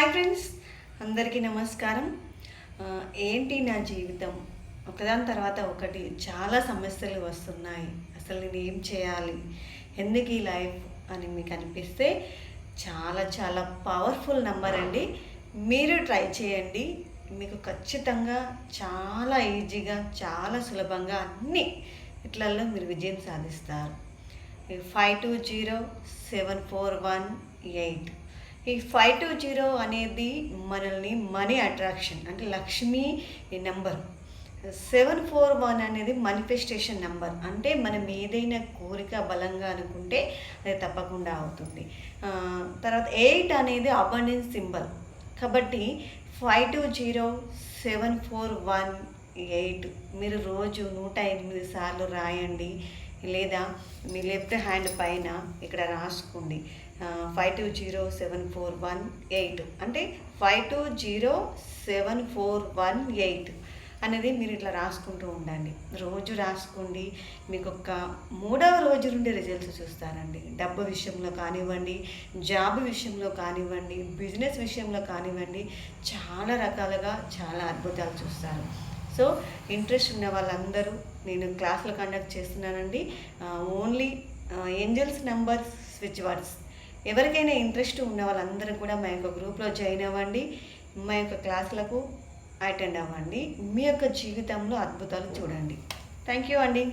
Hi friends అందరికీ నమస్కారం. ఏంటి నా జీవితం? ఒకదాని తర్వాత ఒకటి చాలా సమస్యలు వస్తున్నాయి. అసలు నేను ఏం చేయాలి? ఎందుకు ఈ లైఫ్ అని మీకు అనిపిస్తే చాలా చాలా పవర్ఫుల్ నెంబర్ అండి. మీరు ట్రై చేయండి. మీకు ఖచ్చితంగా చాలా ఈజీగా చాలా సులభంగా అన్ని ఇట్లలో మీరు విజయం సాధిస్తారు. Five two zero seven four one eight ఈ ఫైవ్ టూ జీరో అనేది మనల్ని మనీ అట్రాక్షన్ అంటే Lakshmi number. Seven four one అనేది manifestation నెంబర్ అంటే మనం ఏదైనా కోరిక బలంగా అనుకుంటే అది తప్పకుండా అవుతుంది. తర్వాత ఎయిట్ అనేది అబండెన్స్ సింబల్ కాబట్టి five two zero seven four one eight మీరు రోజు నూట ఎనిమిది సార్లు రాయండి. లేదా మీ లెఫ్ట్ హ్యాండ్ పైన ఇక్కడ రాసుకోండి. Five two zero seven four one eight అంటే five two zero seven four one eight అనేది మీరు ఇట్లా రాసుకుంటూ ఉండండి. రోజు రాసుకోండి. మీకు ఒక మూడవ రోజు నుండి రిజల్ట్స్ చూస్తారండి. డబ్బు విషయంలో కానివ్వండి జాబ్ విషయంలో కానివ్వండి బిజినెస్ విషయంలో కానివ్వండి చాలా రకాలుగా చాలా అద్భుతాలు చూస్తారు. సో ఇంట్రెస్ట్ ఉన్న వాళ్ళందరూ నేను క్లాసులు కండక్ట్ చేస్తున్నానండి. Only angels number switch words ఎవరికైనా ఇంట్రెస్ట్ ఉన్న వాళ్ళందరూ కూడా మా యొక్క గ్రూప్లో జాయిన్ అవ్వండి. మా యొక్క క్లాసులకు అటెండ్ అవ్వండి. మీ యొక్క జీవితంలో అద్భుతాలు చూడండి. థ్యాంక్ యూ అండి.